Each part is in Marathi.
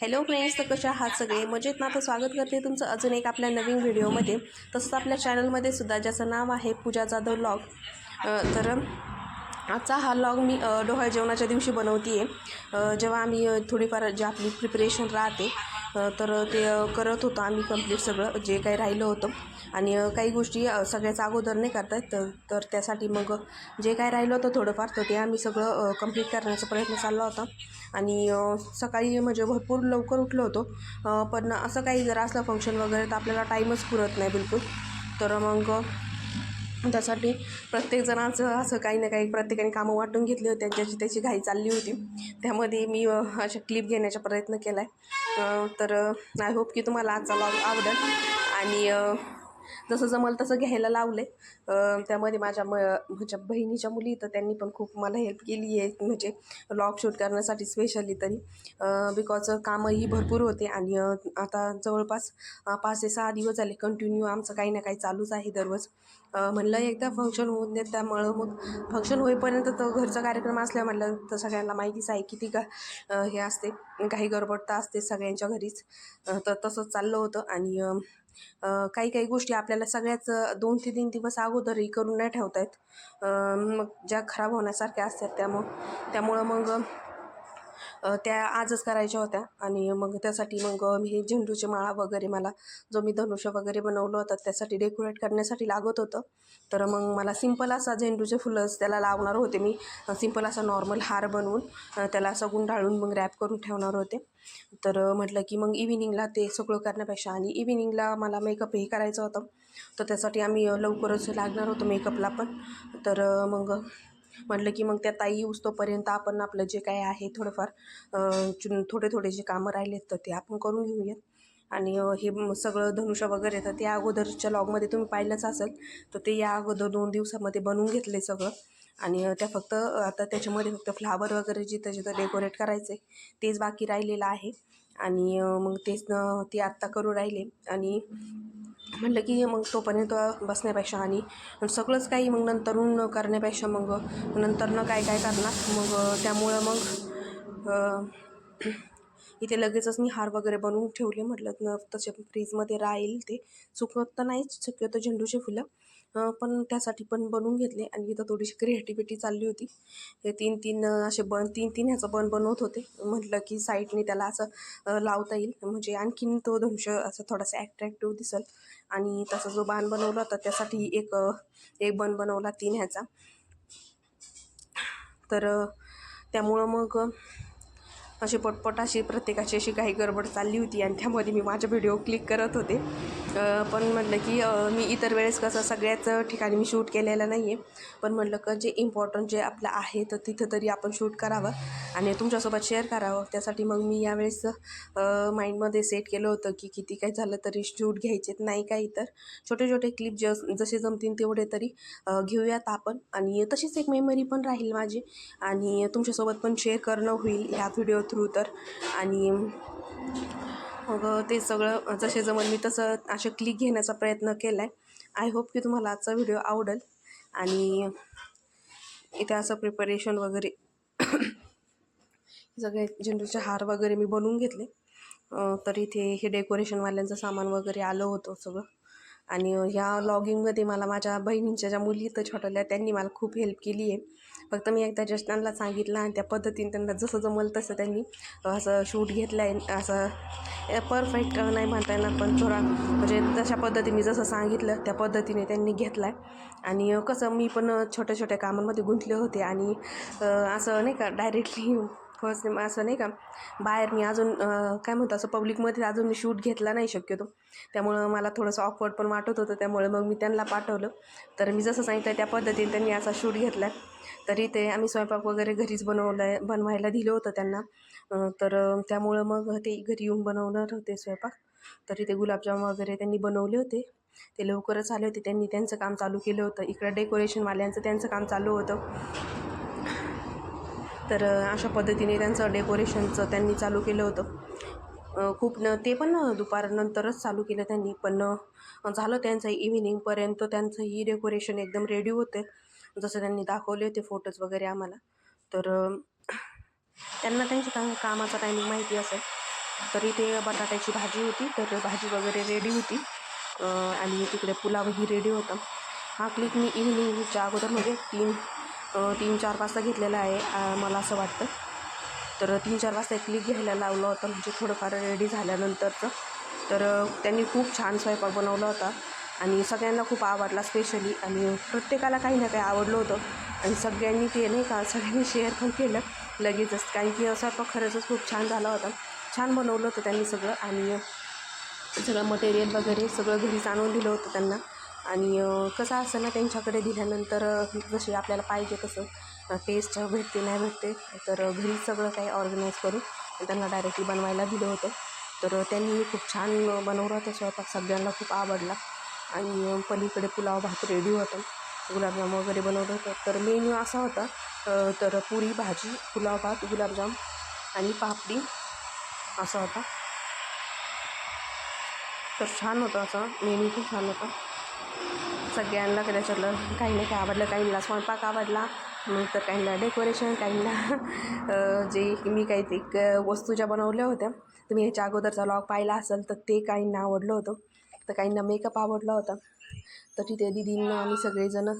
हॅलो फ्रेंड्स तर कशा आहात सगळे? मजेत ना? तर स्वागत करते तुमचं अजून एक आपल्या नवीन व्हिडिओमध्ये. तसंच आपल्या चॅनलमध्ये सुद्धा ज्याचं नाव आहे पूजा जाधव लॉग. तर आजचा हा लॉग मी अ, डोहाळ जेवणाच्या दिवशी बनवते आहे जेव्हा आम्ही थोडीफार जे आपली प्रिपरेशन राहते तर ते करत होतो आम्ही कंप्लीट सगळं जे काही राहिलं होतं. आणि काही गोष्टी अ, सगळ्याच अगोदर नाही करता तर तर त्यासाठी मग जे काय राहिलं होतं थोडंफार तर ते आम्ही सगळं कंप्लीट करण्याचा प्रयत्न चालला होता. आणि सकाळी म्हणजे भरपूर लवकर उठलो होतो. पण असं काही जर असलं फंक्शन वगैरे तर आपल्याला टाईमच पुरत नाही बिलकुल. तर मग त्यासाठी प्रत्येकजणाचं असं काही ना काही प्रत्येकाने कामं वाटून घेतली होती आणि ज्याची त्याची घाई चालली होती. त्यामध्ये मी अशा क्लिप घेण्याचा प्रयत्न केला आहे तर आय होप की तुम्हाला आजचा लॉग आवडेल. आणि जसं जमल तसं घ्यायला लावले त्यामध्ये माझ्या म माझ्या बहिणीच्या मुली तर त्यांनी पण खूप मला हेल्प केली आहे म्हणजे लॉग शूट करण्यासाठी स्पेशली तरी. बिकॉज कामंही भरपूर होते आणि आता जवळपास पाच ते सहा दिवस झाले कंटिन्यू आमचं काही ना काही चालूच आहे दररोज. म्हणलं एकदा फंक्शन होऊन देत त्यामुळं मग फंक्शन होईपर्यंत तर घरचा कार्यक्रम असल्या म्हणलं तर सगळ्यांना माहितीच आहे किती का हे असते. काही गडबडता असते सगळ्यांच्या घरीच. तर तसंच चाललं होतं आणि काही काही गोष्टी आपल्याला सगळ्याच दोन ते तीन दिवस अगोदरही करून नाही ठेवता येत. मग ज्या खराब होण्यासारख्या असतात त्यामुळं त्यामुळं मग त्या आजच करायच्या होत्या. आणि मग त्यासाठी मग मी झेंडूची झेंडूचे माळा वगैरे मला जो मी धनुष्य वगैरे बनवलं होतं त्यासाठी डेकोरेट करण्यासाठी लागत होतं. तर मग मला सिंपल असा झेंडूचे फुलंच त्याला लावणार होते मी. सिंपल असा नॉर्मल हार बनवून त्याला असं गुंडाळून मग रॅप करून ठेवणार होते. तर म्हटलं की मग इव्हिनिंगला ते सगळं करण्यापेक्षा आणि इव्हिनिंगला मला मेकअपही करायचं होतं. तर त्यासाठी आम्ही लवकरच लागणार होतो मेकअपला पण. तर मग म्हटलं की मग त्या ताई येऊस आपण आपलं जे काय आहे थोडंफार चुन- थोडे थोडे जे कामं राहिलेत तर ते आपण करून घेऊयात. आणि हे सगळं धनुष्य वगैरे तर ते अगोदरच्या लॉगमध्ये तुम्ही पाहिलंच असेल तर ते या अगोदर दोन दिवसामध्ये बनवून घेतले सगळं. आणि त्या फक्त आता त्याच्यामध्ये फक्त फ्लावर वगैरे जिथं जिथं डेकोरेट करायचे तेच बाकी राहिलेलं आहे. आणि मग तेच न ते आत्ता करू राहिले आणि म्हटलं की मग तोपर्यंत बसण्यापेक्षा आणि सगळंच काही मग नंतरून करण्यापेक्षा मग नंतरनं काय काय करणार. मग त्यामुळं मग इथे लगेचच मी हार वगैरे बनवून ठेवले. म्हटलं तसे फ्रीजमध्ये राहील ते. सुकत तर नाहीच शक्यतो झेंडूचे फुलं. पण त्यासाठी पण बनवून घेतले. आणि इथं थोडीशी क्रिएटिव्हिटी चालली होती. हे तीन तीन असे बन तीन तीन ह्याचं बन बनवत होते. म्हटलं की साईडने त्याला असं लावता येईल. म्हणजे आणखीन तो धनुष्य असं थोडासा ॲट्रॅक्टिव्ह दिसेल. आणि तसा जो बाण बनवला होता त्यासाठी एक एक बन बनवला तीन ह्याचा. तर त्यामुळं मग अशी पटपट अशी प्रत्येकाची अशी काही गडबड चालली होती आणि त्यामध्ये मी माझा व्हिडिओ क्लिक करत होते. पण म्हटलं की मी इतर वेळेस कसं सगळ्याच ठिकाणी मी शूट केलेलं नाही आहे पण म्हटलं का जे इम्पॉर्टंट जे आपलं आहे तर तिथं तरी आपण शूट करावं आणि तुमच्यासोबत शेअर करावं. त्यासाठी मग मी यावेळेस माइंडमध्ये सेट केलं होतं की किती काय झालं तरी शूट घ्यायचेत नाही काही तर. छोटे छोटे क्लिप ज जसे जमतील तेवढे तरी घेऊयात आपण. आणि तशीच एक मेमरी पण राहील माझी. आणि तुमच्यासोबत पण शेअर करणं होईल ह्या व्हिडिओ थ्रू तर. आणि मग ते सगळं जसे जमल मी तसं असे क्लिक घेण्याचा प्रयत्न केला आहे आय होप की तुम्हाला आजचा व्हिडिओ आवडेल. आणि इथे असं प्रिपरेशन वगैरे सगळे झेंडूचे हार वगैरे मी बनवून घेतले. तर इथे हे डेकोरेशनवाल्यांचं सामान वगैरे आलं होतं सगळं. आणि ह्या लॉगिंगमध्ये मला माझ्या बहिणींच्या ज्या मुली इथं छोटल्या त्यांनी मला खूप हेल्प केली आहे फक्त मी एकदा जस्ट सांगितलं आणि त्या पद्धतीने त्यांना जसं जमल तसं त्यांनी असं शूट घेतलं आहे असं परफेक्ट नाही म्हणता येणार पण थोडा म्हणजे तशा पद्धतीने जसं सांगितलं त्या पद्धतीने त्यांनी घेतला आहे आणि कसं मी पण छोट्या छोट्या कामांमध्ये गुंतले होते आणि असं नाही का डायरेक्टली फर्स्ट असं नाही का बाहेर मी अजून काय म्हणतो असं पब्लिकमध्ये अजून मी शूट घेतला नाही शक्यतो. त्यामुळं मला थोडंसं ऑकवर्ड पण वाटत होतं त्यामुळे मग मी त्यांना पाठवलं. तर मी जसं सांगितलं त्या पद्धतीने त्यांनी असा शूट घेतला. तरी ते आम्ही स्वयंपाक वगैरे घरीच बनवलं आहे बनवायला दिलं होतं त्यांना. तर त्यामुळं मग ते घरी येऊन बनवणार होते स्वयंपाक. तरी ते गुलाबजाम वगैरे त्यांनी बनवले होते. ते लवकरच आले होते त्यांनी त्यांचं काम चालू केलं होतं. इकडं डेकोरेशनवाल्यांचं त्यांचं काम चालू होतं. तर अशा पद्धतीने त्यांचं डेकोरेशनचं त्यांनी चालू केलं होतं. खूप न ते पण दुपारनंतरच चालू केलं त्यांनी पण झालं त्यांचं इव्हिनिंगपर्यंत त्यांचंही डेकोरेशन एकदम रेडी होते. जसं त्यांनी दाखवले होते फोटोज वगैरे आम्हाला. तर त्यांना त्यांच्या काम कामाचा टायमिंग माहिती असेल. तर इथे बटाट्याची भाजी होती तर भाजी वगैरे रेडी होती. आणि तिकडे पुलावही रेडी होता. हा क्लिक मी इव्हिनिंगच्या अगोदर म्हणजे तीन तीन चार वाजता घेतलेला आहे मला असं वाटतं. तर तीन चार वाजता एक क्लिक घ्यायला लावलं होता म्हणजे थोडंफार रेडी झाल्यानंतरचं. तर त्यांनी खूप छान स्वयंपाक बनवला होता आणि सगळ्यांना खूप आवडला स्पेशली आणि प्रत्येकाला काही ना काही आवडलं होतं. आणि सगळ्यांनी ते नाही का सगळ्यांनी शेअर पण केलं लगेचच कारण की स्वयंपाक खरंच खूप छान झाला होता. छान बनवलं होतं त्यांनी सगळं आणि सगळं मटेरियल वगैरे सगळं घरीच आणून दिलं होतं त्यांना. आणि कसं असतं ना त्यांच्याकडे दिल्यानंतर जशी आपल्याला पाहिजे तसं टेस्ट भेटते नाही भेटते तर घरी सगळं काही ऑर्गनाईज करून त्यांना डायरेक्टली बनवायला दिलं होतं. तर त्यांनी खूप छान बनवलं होतं स्वयंपाक सगळ्यांना खूप आवडला. आणि पलीकडे पुलाव भात रेडी होतं. गुलाबजाम वगैरे बनवलं होतं. तर मेन्यू असा होता तर पुरी भाजी पुलाव भात गुलाबजाम आणि पापडी असा होता. तर छान होतं असं मेन्यू खूप छान होता. सगळ्यांना त्याच्यातलं काही नाही काय आवडलं काहींना स्वयंपाक आवडला तर काहींना डेकोरेशन काहींना जे मी काही ते वस्तू ज्या बनवल्या होत्या तुम्ही ह्याच्या अगोदरचा लॉग पाहिला असेल तर ते काहींना आवडलं होतं. तर काहींना मेकअप आवडला होता. तर तिथे दिदींना आम्ही सगळेजणं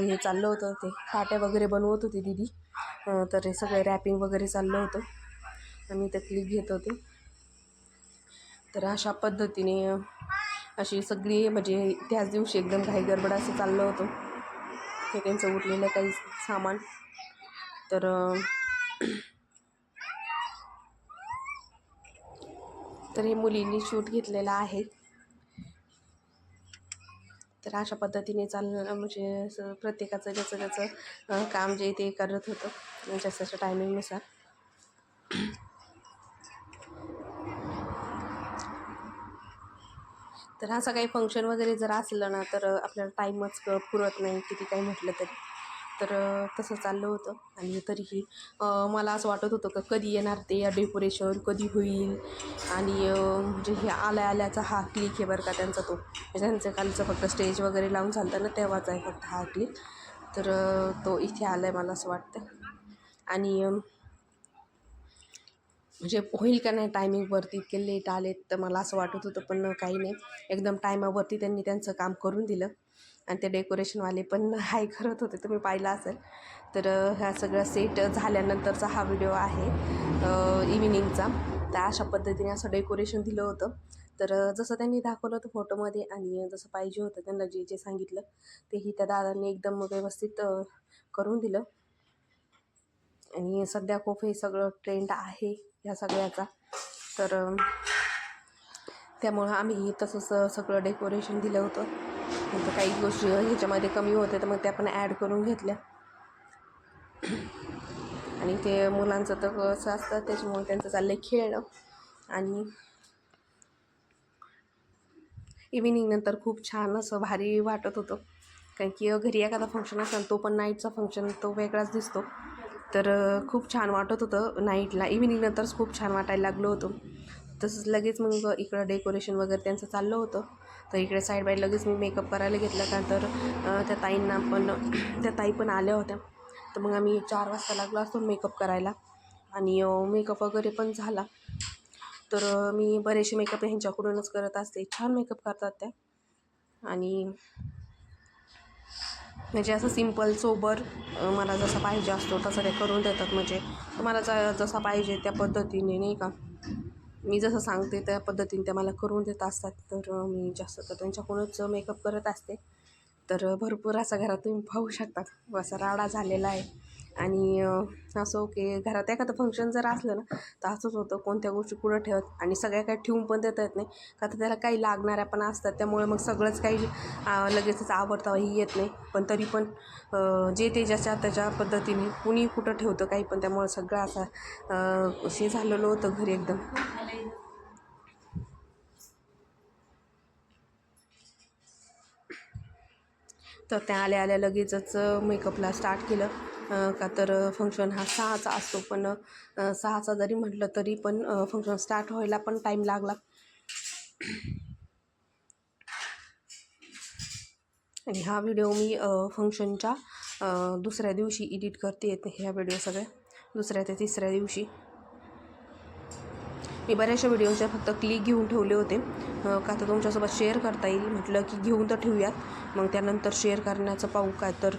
हे चाललं होतं ते काट्या वगैरे बनवत होती दिदी. तर हे सगळे रॅपिंग वगैरे चाललं होतं. आम्ही ते क्लिप घेत होते. तर अशा पद्धतीने अशी सगळी म्हणजे त्याच दिवशी एकदम काही गडबड असं चाललं होतं. ते त्यांचं उरलेलं काही सामान. तर तर हे मुलींनी शूट घेतलेलं आहे. तर अशा पद्धतीने चाललं म्हणजे असं प्रत्येकाचं ज्याचं त्याचं काम जे ते करत होतं. ज्याच्या टायमिंगनुसार तर असं काही फंक्शन वगैरे जर असलं ना तर आपल्याला टाईमच पुरत नाही किती काही म्हटलं तरी. तर तसं चाललं होतं. आणि तरीही मला असं वाटत होतं का कधी येणार ते या डेकोरेशन कधी होईल. आणि म्हणजे हे आल्या आल्याचा हा क्लिक आहे बरं का त्यांचा तो. म्हणजे त्यांचं कालचं फक्त स्टेज वगैरे लावून चालतं ना तेव्हाच आहे फक्त हा क्लिक तर तो इथे आला आहे मला असं वाटतं. आणि म्हणजे होईल का नाही टायमिंगवरती इतके लेट आलेत तर मला असं वाटत होतं पण काही नाही. एकदम टायमावरती त्यांनी त्यांचं काम करून दिलं. आणि ते डेकोरेशनवाले पण हाय करत होते तुम्ही पाहिलं असेल. तर ह्या सगळं सेट झाल्यानंतरचा हा व्हिडिओ आहे इव्हिनिंगचा तर अशा पद्धतीने असं डेकोरेशन दिलं होतं. तर जसं त्यांनी दाखवलं होतं फोटोमध्ये आणि जसं पाहिजे होतं त्यांना जे जे सांगितलं तेही त्या दादांनी एकदम व्यवस्थित करून दिलं. आणि सध्या खूप हे सगळं ट्रेंड आहे. ह्या सगळ्याचा. तर त्यामुळं आम्ही तसंच सगळं डेकोरेशन दिलं होतं. तर काही गोष्टी ह्याच्यामध्ये कमी होत्या तर मग त्या पण ॲड करून घेतल्या. आणि ते मुलांचं तर कसं असतं त्याच्यामुळे त्यांचं चाललं आहे खेळणं. आणि इव्हिनिंग नंतर खूप छान असं भारी वाटत होतं. कारण की घरी एखादा फंक्शन असेल तो पण नाईटचा फंक्शन तो वेगळाच दिसतो. तर खूप छान वाटत होतं नाईटला. इव्हिनिंगनंतरच खूप छान वाटायला लागलो होतं. तसंच लगेच मग इकडं डेकोरेशन वगैरे त्यांचं चाललं होतं. तर इकडे साईड बाय लगेच मी मेकअप करायला घेतला का तर त्या ताईंना पण त्या ताई पण आल्या होत्या. तर मग आम्ही चार वाजता लागलो असतो मेकअप करायला. आणि मेकअप वगैरे पण झाला. तर मी बरेचसे मेकअप ह्यांच्याकडूनच करत असते. छान मेकअप करतात त्या. आणि म्हणजे असं सिंपल सोबर मला जसा पाहिजे असतो तसं ते करून देतात म्हणजे. मला ज जसा पाहिजे त्या पद्धतीने नाही का? मी जसं सांगते त्या पद्धतीने त्या मला करून देत असतात. तर मी जास्त तर त्यांच्याकडूनच मेकअप करत असते. तर भरपूर असा घरात तुम्ही पाहू शकतात असा राडा झालेला आहे. आणि असं ओके घरात एखादं फंक्शन जर असलं ना तर असंच होतं. कोणत्या गोष्टी कुठं ठेवत आणि सगळ्या काही ठेवून पण देता येत नाही. का तर त्याला काही लागणाऱ्या पण असतात. त्यामुळे मग सगळंच काही लगेचच आवडताही येत नाही. पण तरी पण जे ते ज्याच्या त्याच्या पद्धतीने कुणी कुठं ठेवतं काही पण त्यामुळे सगळं असा हे झालेलं होतं घरी एकदम. तर त्या आल्या आल्या लगेचच मेकअपला स्टार्ट केलं. का तर फंक्शन हा सहाचा असतो. पण सहाचा जरी म्हटलं तरी पण फंक्शन स्टार्ट व्हायला पण टाईम लागला. आणि हा व्हिडिओ मी फंक्शनच्या दुसऱ्या दिवशी एडिट करते येते ह्या व्हिडिओ सगळ्या. दुसऱ्या ते तिसऱ्या दिवशी. मी बऱ्याचशा व्हिडिओच्या फक्त क्लिक घेऊन ठेवले होते. का तर तुमच्यासोबत शेअर करता येईल. म्हटलं की घेऊन तर ठेवूयात. मग त्यानंतर शेअर करण्याचं पाहू काय तर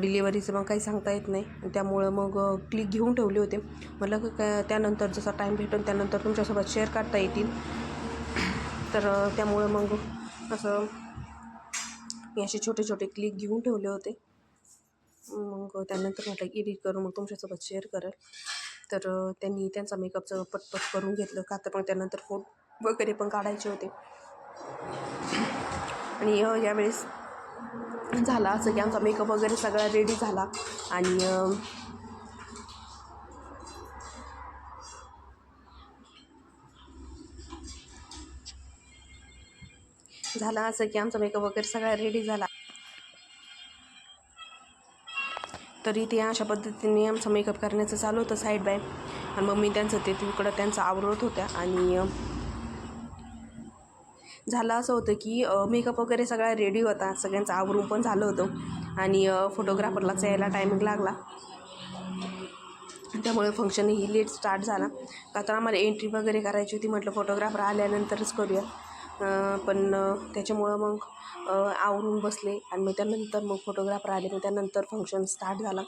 डिलिव्हरीचं मग काही सांगता येत नाही. त्यामुळं मग क्लिक घेऊन ठेवले होते. म्हटलं का काय त्यानंतर जसा टाईम भेटेल त्यानंतर तुमच्यासोबत शेअर करता येतील. तर त्यामुळं मग असं मी असे छोटे छोटे क्लिक घेऊन ठेवले होते. मग त्यानंतर म्हटलं एडिट करून मग तुमच्यासोबत शेअर करेल. तर त्यांनी त्यांचा मेकअपचं पटपट करून घेतलं. का तर मग त्यानंतर फोटो वगैरे पण काढायचे होते. आणि यावेळेस झाला असं की आमचा मेकअप वगैरे सगळा रेडी झाला. आणि झालं झाला असं की आमचा मेकअप वगैरे सगळा रेडी झाला. तरी ते अशा पद्धतीने आमचा मेकअप करण्याचं चालू होतं साईड बाय आणि मग मी त्यांचं ते तिकडं त्यांचं आवरत होत्या. आणि झालं असं होतं की मेकअप वगैरे सगळा रेडी होता. सगळ्यांचं आवरून पण झालं होतं. आणि फोटोग्राफरलाच यायला टायमिंग लागला. त्यामुळे फंक्शन ही लेट स्टार्ट झाला. का तर आम्हाला एंट्री वगैरे करायची होती म्हटलं फोटोग्राफर आल्यानंतरच करूया. पण त्याच्यामुळं मग आवरून बसले आणि मग त्यानंतर मग फोटोग्राफर आले. मग त्यानंतर फंक्शन स्टार्ट झाला.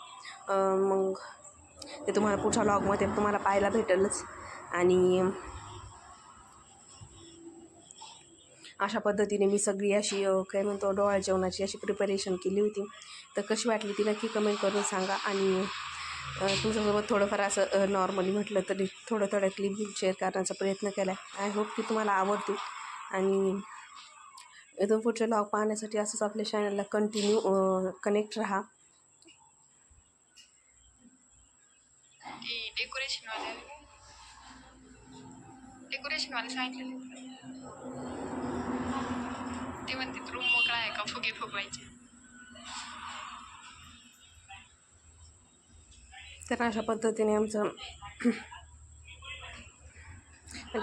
मग ते तुम्हाला पुढच्या लॉगमध्ये तुम्हाला पाहायला भेटेलच. आणि अशा पद्धतीने मी सगळी अशी काय म्हणतो डोळ्या जेवणाची अशी प्रिपरेशन केली होती. तर कशी वाटली ती नक्की कमेंट करून सांगा. आणि तुमच्यासोबत थोडंफार असं नॉर्मली म्हटलं तरी थोडं थोडं क्लिप शेअर करण्याचा प्रयत्न केला आहे आय होप की तुम्हाला आवडतील. आणि इथून पुढचे लॉग पाहण्यासाठी असंच आपल्या चॅनलला कंटिन्यू कनेक्ट राहा. डेकोरेशन वाले डेकोरेशन वाले सांगितलेले. ते म्हणते रूम मोकळा आहे का? फुगे फुगवायचे. तर अशा पद्धतीने आमचं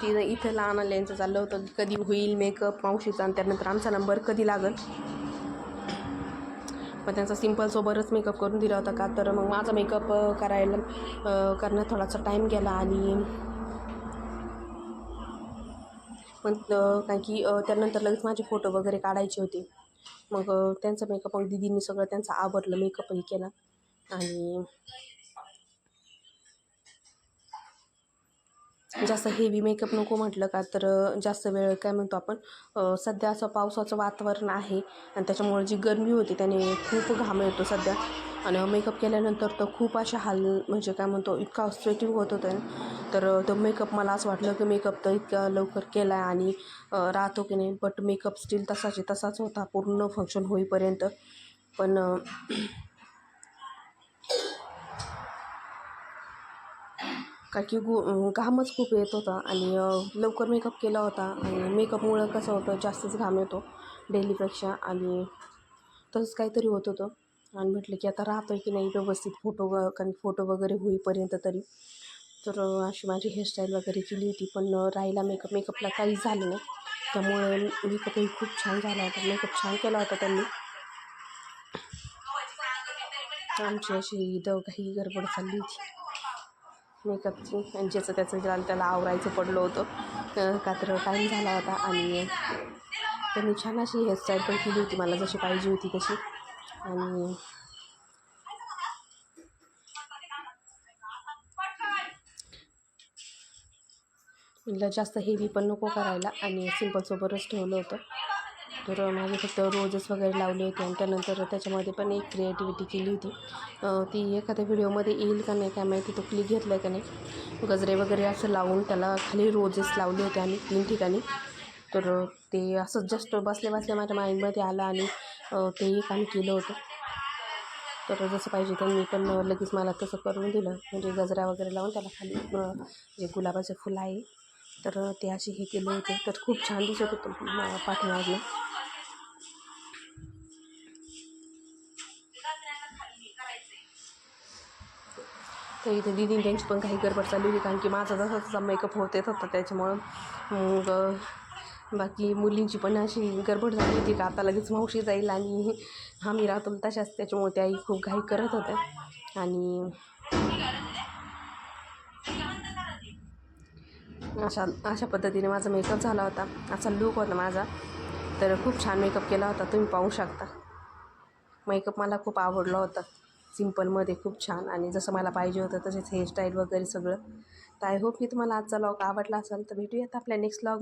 तिनं इथं लहान आल्यांचं चाललं होतं. कधी होईल मेकअप मावशीचा आणि त्यानंतर आमचा नंबर कधी लागल? मग त्यांचा सिंपल सोबतच मेकअप करून दिला होता का? तर मग माझा मेकअप करायला करण्यात थोडासा टाईम गेला आणि पण कारण की त्यानंतर लगेच माझे फोटो वगैरे काढायचे होते. मग त्यांचा मेकअप मग दिदींनी सगळं त्यांचं आवडलं मेकअपही केला. आणि जास्त हेवी मेकअप नको म्हटलं का तर जास्त वेळ काय म्हणतो आपण सध्या असं पावसाचं वातावरण आहे आणि त्याच्यामुळे जी गरमी होती त्याने खूप घाम येतो सध्या. आणि मेकअप केल्यानंतर तर खूप अशा हाल म्हणजे काय म्हणतो इतका स्वेटिंग होत होतं. तर तो मेकअप मला असं वाटलं की मेकअप तर इतक्या लवकर केला आहे आणि राहतो की नाही बट मेकअप स्टील तसाच तसाच होता पूर्ण फंक्शन होईपर्यंत. पण का की गु घामच खूप येत होता आणि लवकर मेकअप केला होता आणि मेकअपमुळं कसं होतं जास्तच घाम येतो डेलीपेक्षा आणि तसंच काहीतरी होत होतं. आणि म्हटलं की आता राहतो आहे की नाही व्यवस्थित फोटो व कारण फोटो वगैरे होईपर्यंत तरी. तर अशी माझी हेअरस्टाईल वगैरे केली होती पण राहिला मेकअप मेकअपला काही झालं नाही. त्यामुळे मेकअपही खूप छान झाला होता. मेकअप छान केला होता त्यांनी. आमची अशी दवघाई गडबड चालली होती. मेकअपची आणि ज्याचं त्याचं ज्याला त्याला आवरायचं पडलं होतं. का तर टाईम झाला होता आणि त्यांनी छान अशी हेअरस्टाईल पण केली होती. मला जशी पाहिजे होती तशी. आणि म्हटलं जास्त हेवी पण नको करायला. आणि सिम्पलसोबतच ठेवलं होतं. तर माझे फक्त रोजेस वगैरे लावले होते आणि त्यानंतर त्याच्यामध्ये पण एक क्रिएटिव्हिटी केली होती. ती एखाद्या व्हिडिओमध्ये येईल का नाही काय माहिती तो क्लिक घेतला आहे का नाही. गजरे वगैरे असं लावून त्याला खाली रोजेस लावले होते आणि तीन ठिकाणी. तर ते असं जस्ट बसल्या बसल्या माझ्या माइंडमध्ये आलं आणि तेही ते एक आम्ही केलं होतं. तर जसं पाहिजे त्यांनी पण लगेच मला तसं करून दिलं. म्हणजे गजरा वगैरे लावून त्याला खाली जे गुलाबाचे फुलं आहे तर ते असे हे केले होते. तर खूप छान दिसत होतं म- तर इथे दिदी त्यांची पण काही गडबड चालू होती कारण की माझा जसा तसा मेकअप होत येत होता त्याच्यामुळं मग बाकी मुलींची पण अशी गडबड झाली होती का आता लगेच मावशी जाईल आणि आम्ही राहतो तशाच त्याच्यामुळे त्याही खूप घाई करत होत्या. आणि अशा अशा पद्धतीने माझा मेकअप झाला होता. असा लूक होता माझा. तर खूप छान मेकअप केला होता तुम्ही पाहू शकता. मेकअप मला खूप आवडला होता. सिम्पलमध्ये खूप छान. आणि जसं मला पाहिजे होतं तसेच हेअरस्टाईल वगैरे सगळं. तर आय होप की तुम्हाला आजचा लॉग आवडला असेल तर भेटूयात आपल्या नेक्स्ट लॉग